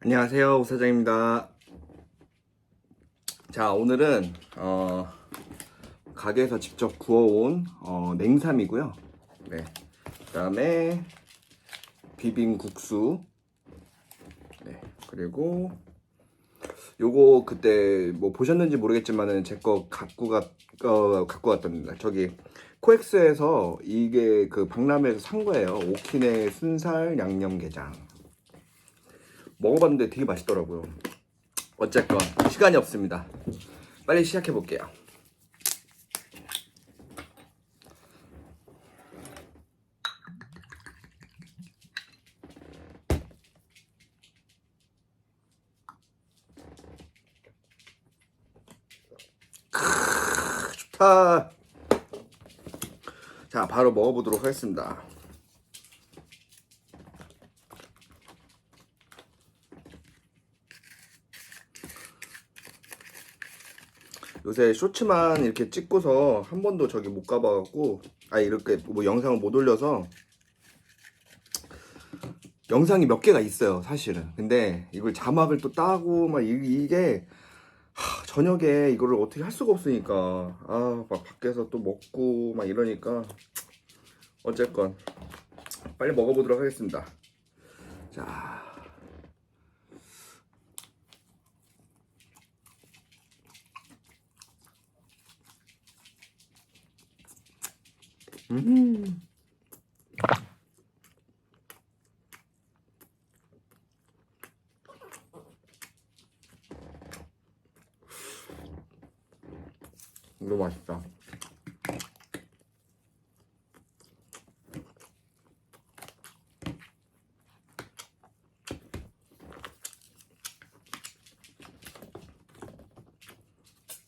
안녕하세요, 우사장입니다. 자, 오늘은 어, 가게에서 직접 구워온 어, 냉삼이고요. 네. 그 다음에 비빔국수. 네. 그리고 요거 그때 뭐 보셨는지 모르겠지만은 제 거 갖고 가 어, 갖고 왔답니다. 저기 코엑스에서 이게 그 박람회에서 산 거예요. 오키네 순살 양념게장. 먹어봤는데 되게 맛있더라고요. 어쨌건 시간이 없습니다. 빨리 시작해 볼게요. 좋다. 자, 바로 먹어보도록 하겠습니다. 요새 쇼츠만 이렇게 찍고서 한 번도 저기 못 가봐갖고 아 이렇게 뭐 영상을 못 올려서 영상이 몇 개가 있어요 사실은 근데 이걸 자막을 또 따고 막 이- 이게 하, 저녁에 이거를 어떻게 할 수가 없으니까. 아 막 밖에서 또 먹고 막 이러니까 어쨌건 빨리 먹어보도록 하겠습니다. 자. 음. 이거 맛있다.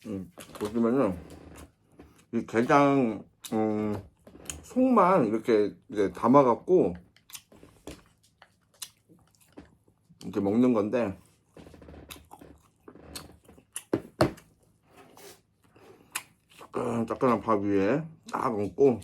음, 보시면은 이 게장 음, 속만 이렇게 이제 담아갖고 이렇게 먹는 건데 따끈따끈한 밥 위에 딱 얹고.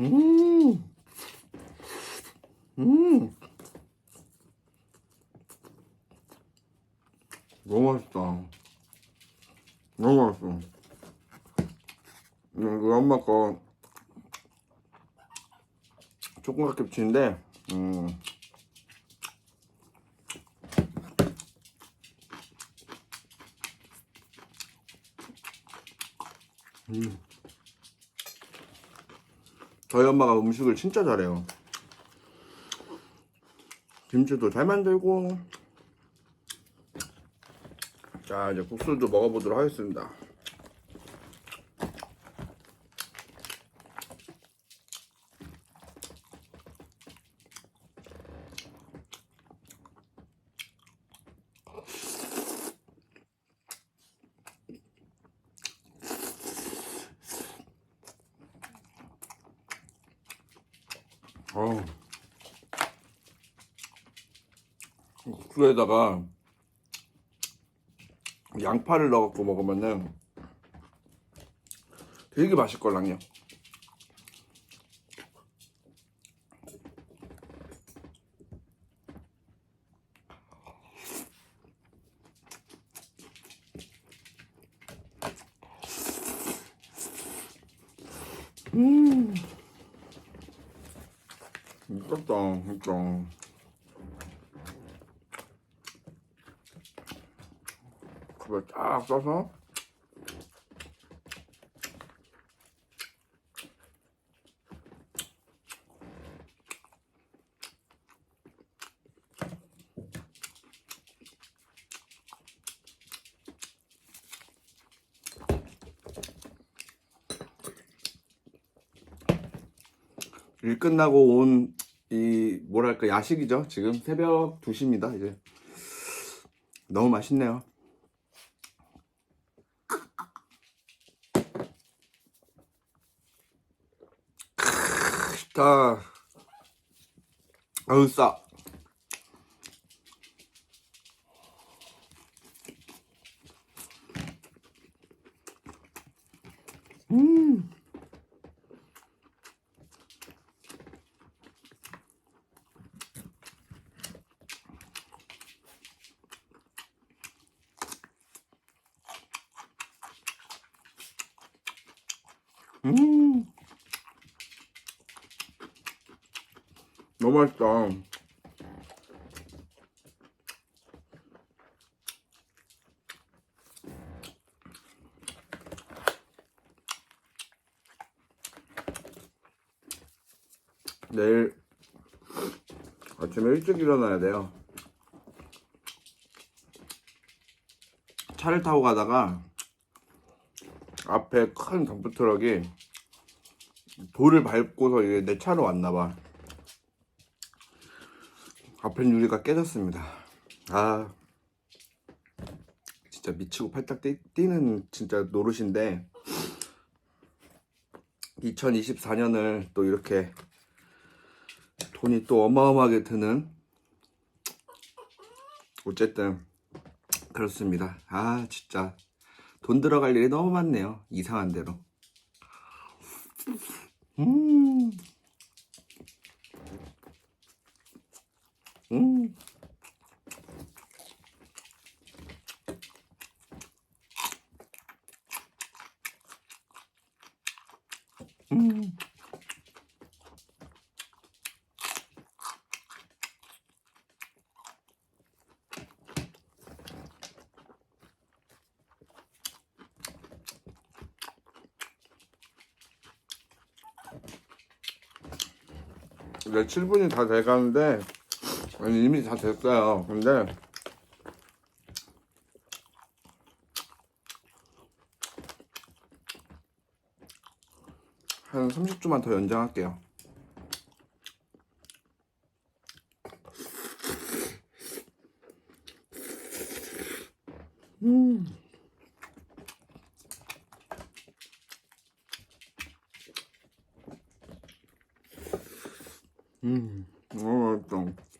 음, 음, 너무 맛있다. 너무 맛있어. 음, 우리 엄마 거 조금각 김치인데, 음, 음. 저희 엄마가 음식을 진짜 잘해요. 김치도 잘 만들고. 자, 이제 국수도 먹어보도록 하겠습니다. 어우. 국수에다가 양파를 넣어갖고 먹으면은 되게 맛있걸랑요. 음, 미쳤다, 진짜. 그걸 딱 써서 일 끝나고 온 이 뭐랄까 야식이죠. 지금 새벽 2시입니다. 이제 너무 맛있네요. 자, 아유 싸. 음. 음. 너무 맛있다. 내일 아침에 일찍 일어나야 돼요. 차를 타고 가다가 앞에 큰 덤프 트럭이 돌을 밟고서 이게 내 차로 왔나 봐. 앞에 유리가 깨졌습니다. 아, 진짜 미치고 팔딱 뛰, 뛰는 진짜 노릇인데 2024년을 또 이렇게 돈이 또 어마어마하게 드는 어쨌든 그렇습니다. 아 진짜 돈 들어갈 일이 너무 많네요. 이상한 대로. 음. 음. 음. 이제 7분이 다 돼가는데 아니 이미 다 됐어요. 근데 한 30초만 더 연장할게요. 음. 음. 너무 맛있다.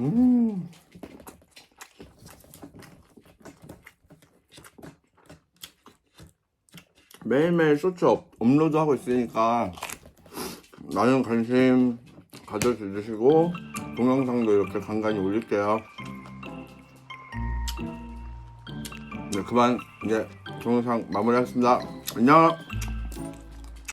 음. 매일매일 쇼츠 업, 업로드하고 있으니까 많은 관심 가져주시고 동영상도 이렇게 간간히 올릴게요. 네, 그만 이제 동영상 마무리하겠습니다. 안녕.